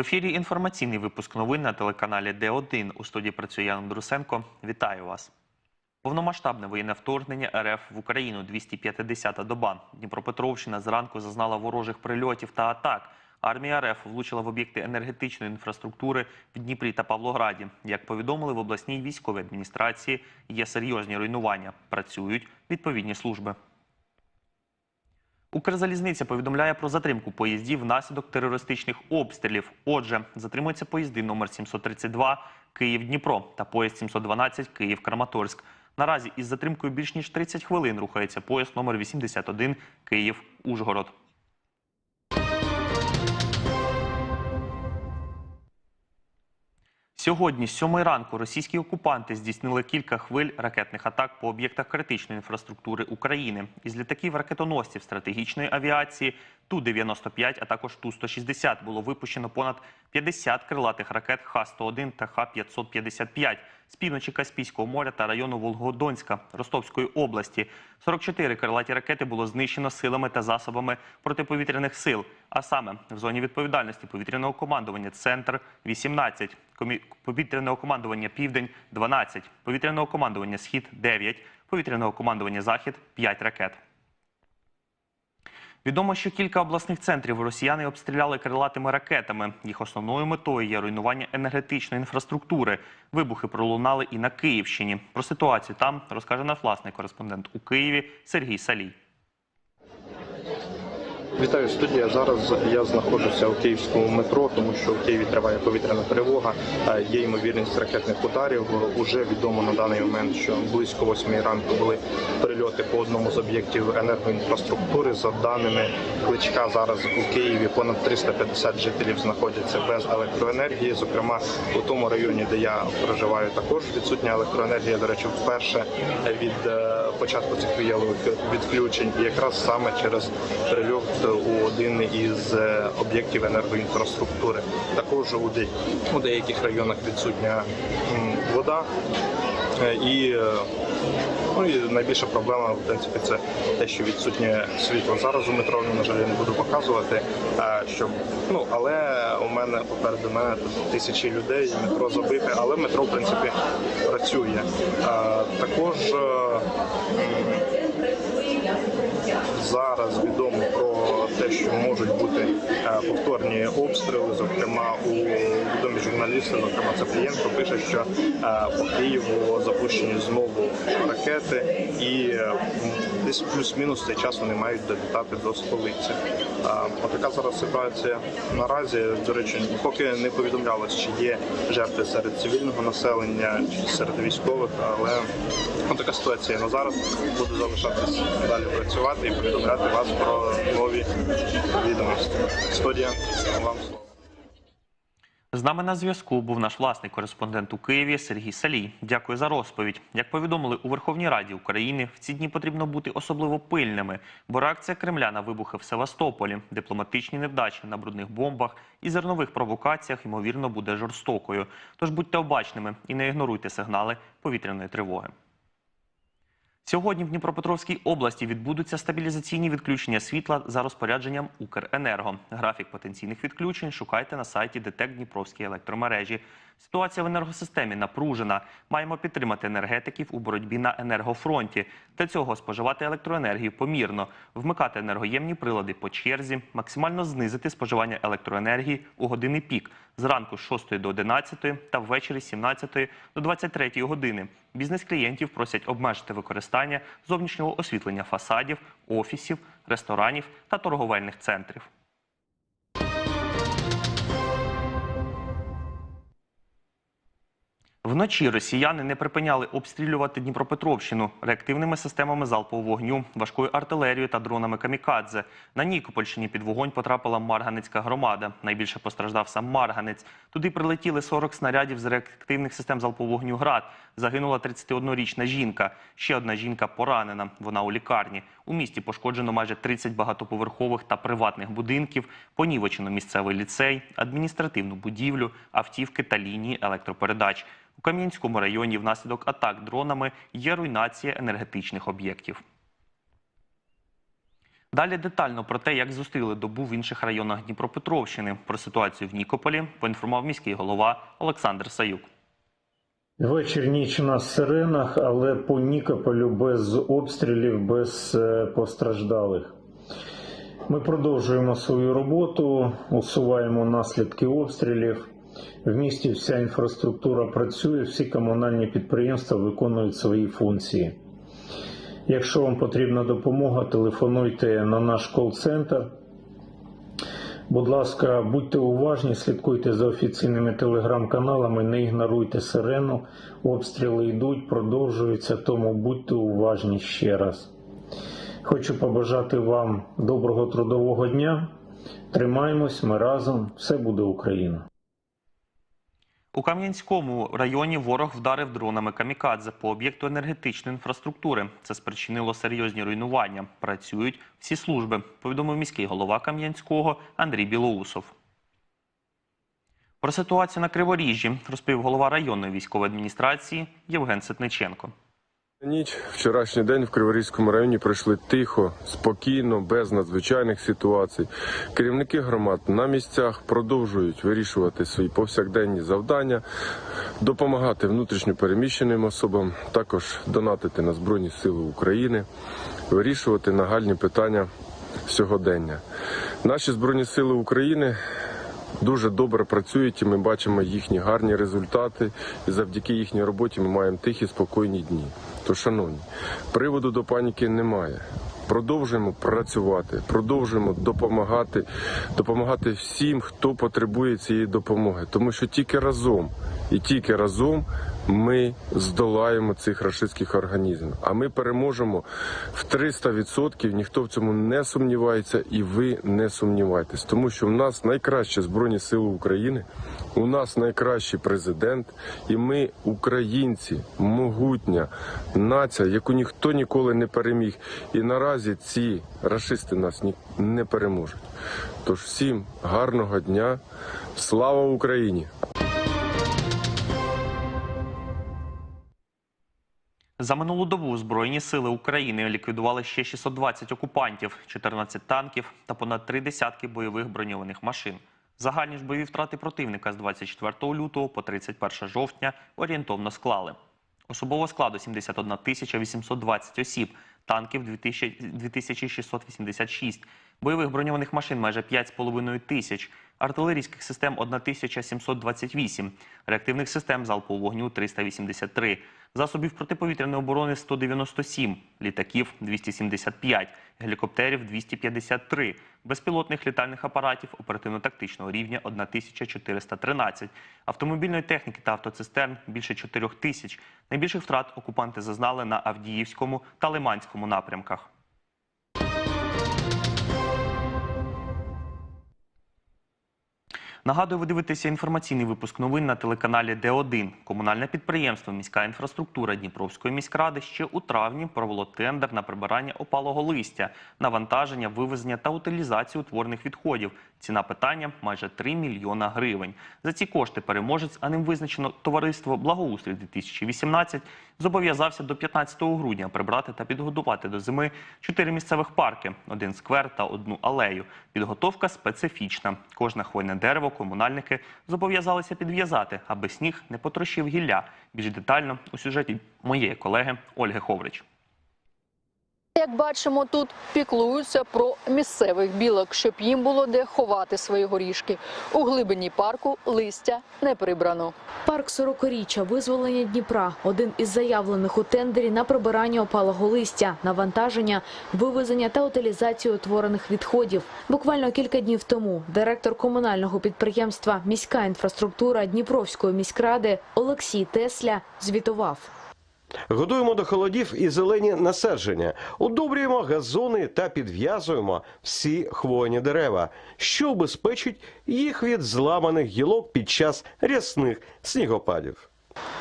В ефірі інформаційний випуск новин на телеканалі Д1. У студії працює Ян Друсенко. Вітаю вас. Повномасштабне воєнне вторгнення РФ в Україну 250-та доба. Дніпропетровщина зранку зазнала ворожих прильотів та атак. Армія РФ влучила в об'єкти енергетичної інфраструктури в Дніпрі та Павлограді. Як повідомили в обласній військовій адміністрації, є серйозні руйнування. Працюють відповідні служби. Укрзалізниця повідомляє про затримку поїздів внаслідок терористичних обстрілів. Отже, затримуються поїзди номер 732 Київ-Дніпро та поїзд 712 Київ-Краматорськ. Наразі із затримкою більш ніж 30 хвилин рухається поїзд номер 81 Київ-Ужгород. Сьогодні, з сьомої ранку, російські окупанти здійснили кілька хвиль ракетних атак по об'єктах критичної інфраструктури України. Із літаків ракетоносців стратегічної авіації Ту-95, а також Ту-160 було випущено понад 50 крилатих ракет Х-101 та Х-555 з півночі Каспійського моря та району Волгодонська Ростовської області. 44 крилаті ракети було знищено силами та засобами протиповітряних сил, а саме в зоні відповідальності повітряного командування Центр 18, повітряного командування Південь 12, повітряного командування Схід 9, повітряного командування Захід 5 ракет. Відомо, що кілька обласних центрів росіяни обстріляли крилатими ракетами. Їх основною метою є руйнування енергетичної інфраструктури. Вибухи пролунали і на Київщині. Про ситуацію там розкаже наш власний кореспондент у Києві Сергій Салій. Вітаю студія. Зараз я знаходжуся у київському метро, тому що в Києві триває повітряна тривога. Е, Є ймовірність ракетних ударів. Уже відомо на даний момент, що близько 8 ранку були прильоти по одному з об'єктів енергоінфраструктури. За даними кличка, зараз у Києві понад 350 жителів знаходяться без електроенергії. Зокрема, у тому районі, де я проживаю, також відсутня електроенергія. До речі, вперше від е, початку цих віялових відключень, і якраз саме через прильот у один із е, об'єктів енергоінфраструктури. Також у, деяких районах відсутня вода Е, і. е, Ну і найбільша проблема, в принципі, це те, що відсутнє світло. Зараз у метро, на жаль, я не буду показувати. Щоб ну але у мене попереду мене тисячі людей, метро забите, але метро в принципі працює. Також зараз відомо про те, що можуть бути е, повторні обстріли. Зокрема, у відомі журналісти, зокрема Цаплієнко, пише, що е, по Києву запущені знову ракети, і десь плюс-мінус цей час вони мають долітати до столиці. Отака зараз ситуація наразі. До речі, поки не повідомлялось, чи є жертви серед цивільного населення, чи серед військових, але така ситуація на зараз. Буду залишатись далі працювати і повідомляти вас про нові відомості. Студія вам слово. З нами на зв'язку був наш власний кореспондент у Києві Сергій Салій. Дякую за розповідь. Як повідомили у Верховній Раді України, в ці дні потрібно бути особливо пильними, бо реакція Кремля на вибухи в Севастополі, дипломатичні невдачі на брудних бомбах і зернових провокаціях ймовірно буде жорстокою. Тож будьте обачними і не ігноруйте сигнали повітряної тривоги. Сьогодні в Дніпропетровській області відбудуться стабілізаційні відключення світла за розпорядженням Укренерго. Графік потенційних відключень шукайте на сайті ДТЕК Дніпровській електромережі. Ситуація в енергосистемі напружена. Маємо підтримати енергетиків у боротьбі на енергофронті. Для цього споживати електроенергію помірно, вмикати енергоємні прилади по черзі, максимально знизити споживання електроенергії у години пік зранку з 6 до 11 та ввечері з 17 до 23 години. Бізнес-клієнтів просять обмежити використання зовнішнього освітлення фасадів, офісів, ресторанів та торговельних центрів. Вночі росіяни не припиняли обстрілювати Дніпропетровщину реактивними системами залпового вогню, важкою артилерією та дронами камікадзе. На Нікопольщині під вогонь потрапила Марганецька громада. Найбільше постраждав сам Марганець. Туди прилетіли 40 снарядів з реактивних систем залпового вогню ГРАД. Загинула 31-річна жінка. Ще одна жінка поранена. Вона у лікарні. У місті пошкоджено майже 30 багатоповерхових та приватних будинків. Понівечено місцевий ліцей, адміністративну будівлю, автівки та лінії електропередач. У Кам'янському районі внаслідок атак дронами є руйнація енергетичних об'єктів. Далі детально про те, як зустріли добу в інших районах Дніпропетровщини. Про ситуацію в Нікополі поінформував міський голова Олександр Саюк. Вечір ніч на сиренах, але по Нікополю без обстрілів, без е, постраждалих. Ми продовжуємо свою роботу, усуваємо наслідки обстрілів. В місті вся інфраструктура працює, всі комунальні підприємства виконують свої функції. Якщо вам потрібна допомога, телефонуйте на наш кол-центр. Будь ласка, будьте уважні, слідкуйте за офіційними телеграм-каналами, не ігноруйте сирену. Обстріли йдуть, продовжуються, тому будьте уважні ще раз. Хочу побажати вам доброго трудового дня. Тримаємось, ми разом, все буде Україна. У Кам'янському районі ворог вдарив дронами камікадзе по об'єкту енергетичної інфраструктури. Це спричинило серйозні руйнування. Працюють всі служби, повідомив міський голова Кам'янського Андрій Білоусов. Про ситуацію на Криворіжжі розповів голова районної військової адміністрації Євген Ситниченко. Ніч, вчорашній день в Криворізькому районі пройшли тихо, спокійно, без надзвичайних ситуацій. Керівники громад на місцях продовжують вирішувати свої повсякденні завдання, допомагати внутрішньо переміщеним особам, також донатити на Збройні Сили України, вирішувати нагальні питання сьогодення. Наші Збройні Сили України дуже добре працюють, і ми бачимо їхні гарні результати. І завдяки їхній роботі ми маємо тихі, спокійні дні. То, шановні, приводу до паніки немає. Продовжуємо працювати, продовжуємо допомагати, допомагати всім, хто потребує цієї допомоги, тому що тільки разом і тільки разом ми здолаємо цих рашистських організмів. А ми переможемо в 300%, Ніхто в цьому не сумнівається, і ви не сумнівайтесь, тому що в нас найкращі збройні сили України, у нас найкращий президент, і ми, українці, могутня нація, яку ніхто ніколи не переміг. І наразі ці рашисти нас не переможуть. Тож всім гарного дня, слава Україні! За минулу добу Збройні сили України ліквідували ще 620 окупантів, 14 танків та понад три десятки бойових броньованих машин. Загальні ж бойові втрати противника з 24 лютого по 31 жовтня орієнтовно склали. Особового складу 71 тисяча 820 осіб, танків 2000 2686, бойових броньованих машин майже 5,5 тисяч, артилерійських систем 1728, реактивних систем залпового вогню 383, засобів протиповітряної оборони 197, літаків 275, гелікоптерів 253, безпілотних літальних апаратів оперативно-тактичного рівня 1413, автомобільної техніки та автоцистерн більше 4 тисяч. Найбільших втрат окупанти зазнали на Авдіївському та Лиманському напрямках. Нагадую, ви дивитеся інформаційний випуск новин на телеканалі Д1. Комунальне підприємство Міська інфраструктура Дніпровської міськради ще у травні провело тендер на прибирання опалого листя, навантаження, вивезення та утилізацію утворених відходів. Ціна питання майже 3 мільйона гривень. За ці кошти переможець, а ним визначено товариство Благоустрій 2018 зобов'язався до 15 грудня прибрати та підготувати до зими чотири місцевих парки, один сквер та одну алею. Підготовка специфічна. Кожне хвойне дерево комунальники зобов'язалися підв'язати, аби сніг не потрощив гілля. Більш детально у сюжеті моєї колеги Ольги Ховрич. Як бачимо, тут піклуються про місцевих білок, щоб їм було де ховати свої горішки. У глибині парку листя не прибрано. Парк сорокоріччя визволення Дніпра один із заявлених у тендері на прибирання опалого листя, навантаження, вивезення та утилізацію утворених відходів. Буквально кілька днів тому директор комунального підприємства Міська інфраструктура Дніпровської міськради Олексій Тесля звітував. Годуємо до холодів і зелені насадження, удобрюємо газони та підв'язуємо всі хвойні дерева, що убезпечить їх від зламаних гілок під час рясних снігопадів.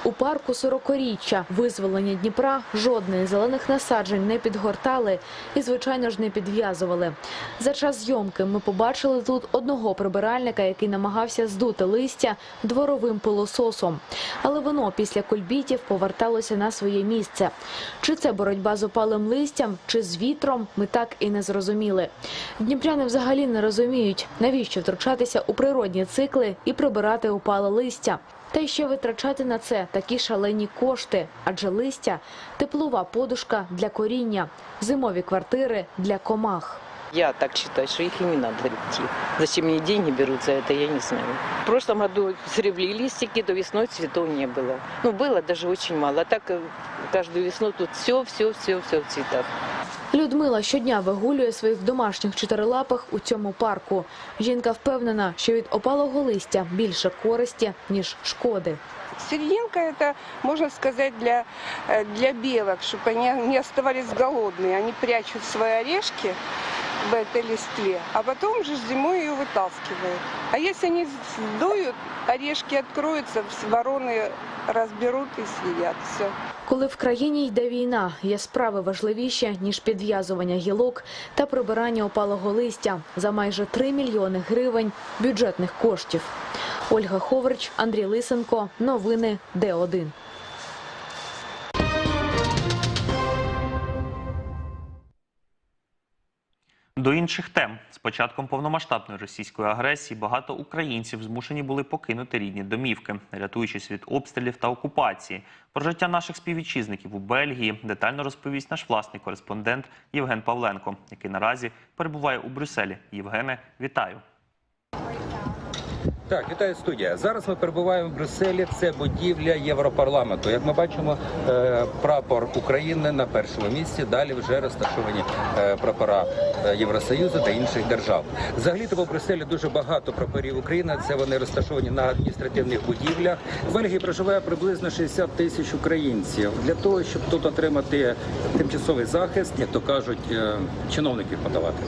У парку Сорокоріччя визволення Дніпра жодної зелених насаджень не підгортали і, звичайно ж, не підв'язували. За час зйомки ми побачили тут одного прибиральника, який намагався здути листя дворовим пилососом. Але воно після кульбітів поверталося на своє місце. Чи це боротьба з опалим листям, чи з вітром, ми так і не зрозуміли. Дніпряни взагалі не розуміють, навіщо втручатися у природні цикли і прибирати опале листя. Та й ще витрачати на це такі шалені кошти, адже листя теплова подушка для коріння, зимові квартири для комах. Я так считаю, что их и не надо идти. Зачем мне деньги берут за это, я не знаю. В прошлом году сребли листики, то весной цветов не было. Ну, было даже очень мало. А так э, каждую весну тут все, все, все, все в цветах. Людмила щодня вигулює своїх домашніх чотирилапих у цьому парку. Жінка впевнена, що від опалого листя більше користі ніж шкоди. Серединка это, можно сказать, для, э, для белок, чтобы они не оставались голодные. Они прячут свои орешки в этой листве, а потом же зимой ее вытаскивают. А если они сдуют, орешки откроются, вороны разберут и съедят. Все. Коли в країні йде війна, є справи важливіші, ніж підв'язування гілок та прибирання опалого листя за майже 3 мільйони гривень бюджетних коштів. Ольга Ховрич, Андрій Лисенко. Новини Д1. До інших тем з початком повномасштабної російської агресії багато українців змушені були покинути рідні домівки, рятуючись від обстрілів та окупації. Про життя наших співвітчизників у Бельгії детально розповість наш власний кореспондент Євген Павленко, який наразі перебуває у Брюсселі. Євгене, вітаю. Так, вітаю студія. Зараз ми перебуваємо в Брюсселі. Це будівля Європарламенту. Як ми бачимо, е, прапор України на першому місці. Далі вже розташовані е, прапора е, Євросоюзу та інших держав. Взагалі то в Брюсселі дуже багато прапорів України. Це вони розташовані на адміністративних будівлях. В Бельгії проживає приблизно 60 тисяч українців. Для того, щоб тут отримати тимчасовий захист, як то кажуть, чиновників подавати.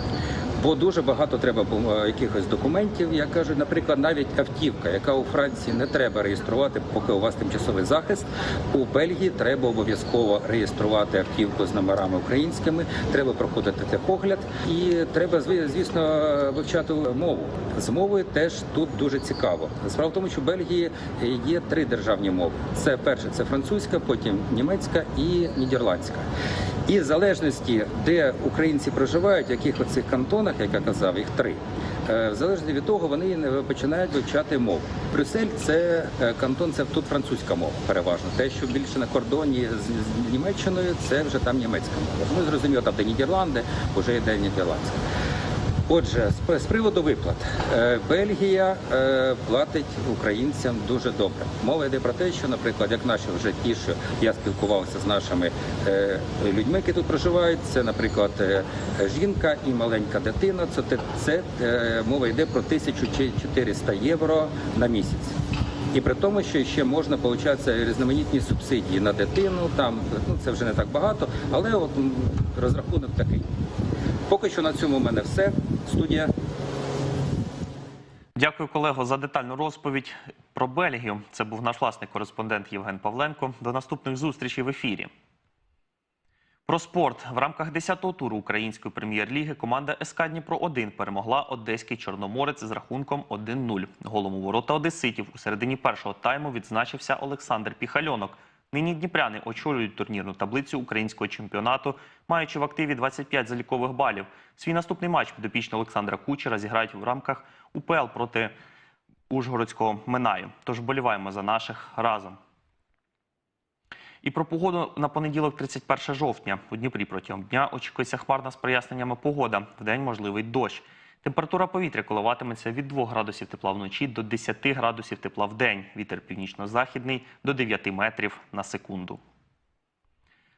Бо дуже багато треба бу- якихось документів, як кажуть, наприклад, навіть автівка, яка у Франції не треба реєструвати, поки у вас тимчасовий захист. У Бельгії треба обов'язково реєструвати автівку з номерами українськими. Треба проходити техогляд, і треба звісно вивчати мову. З мовою теж тут дуже цікаво. Справа в тому, що в Бельгії є три державні мови: це перше, це французька, потім німецька і нідерландська. І в залежності, де українці проживають, в яких оцих кантонах, як я казав, їх три. е, В залежності від того, вони починають вивчати мову. Брюссель це е, кантон, це тут французька мова, переважно. Те, що більше на кордоні з, Німеччиною, це вже там німецька мова. Ми зрозуміло, там де Нідерланди, вже йде нідерландська. Отже, з, приводу виплат, Е, Бельгія е, платить українцям дуже добре. Мова йде про те, що, наприклад, як наші вже ті, що я спілкувався з нашими е, людьми, які тут проживають, це, наприклад, жінка і маленька дитина. Це, це мова йде про 1400 євро на місяць. І при тому, що ще можна отримати різноманітні субсидії на дитину, там ну це вже не так багато, але от розрахунок такий. Поки що на цьому в мене все. Студія. Дякую, колего, за детальну розповідь про Бельгію. Це був наш власний кореспондент Євген Павленко. До наступних зустрічей в ефірі. Про спорт в рамках 10-го туру української прем'єр-ліги команда СК Дніпро 1 перемогла одеський чорноморець з рахунком 1-0. Голом у ворота одеситів у середині першого тайму відзначився Олександр Піхальонок. Нині дніпряни очолюють турнірну таблицю українського чемпіонату, маючи в активі 25 залікових балів. Свій наступний матч підопічні Олександра Кучера зіграють в рамках УПЛ проти Ужгородського Минаю. Тож вболіваємо за наших разом. І про погоду на понеділок, 31 жовтня. У Дніпрі протягом дня очікується хмарна з проясненнями погода. Вдень можливий дощ. Температура повітря коливатиметься від 2 градусів тепла вночі до 10 градусів тепла в день. Вітер північно-західний до 9 метрів на секунду.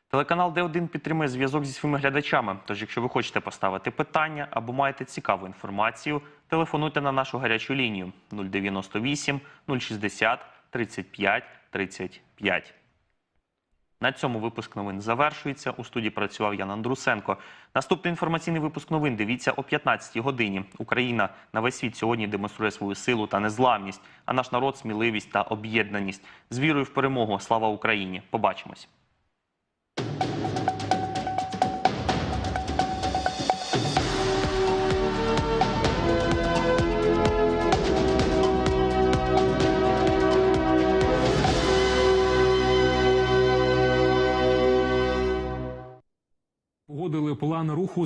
Телеканал Д1 підтримує зв'язок зі своїми глядачами. Тож, якщо ви хочете поставити питання або маєте цікаву інформацію, телефонуйте на нашу гарячу лінію 098 060 35 35. На цьому випуск новин завершується. У студії працював Ян Андрусенко. Наступний інформаційний випуск новин дивіться о 15-й годині. Україна на весь світ сьогодні демонструє свою силу та незламність, а наш народ сміливість та об'єднаність. З вірою в перемогу. Слава Україні! Побачимось. Погодили план руху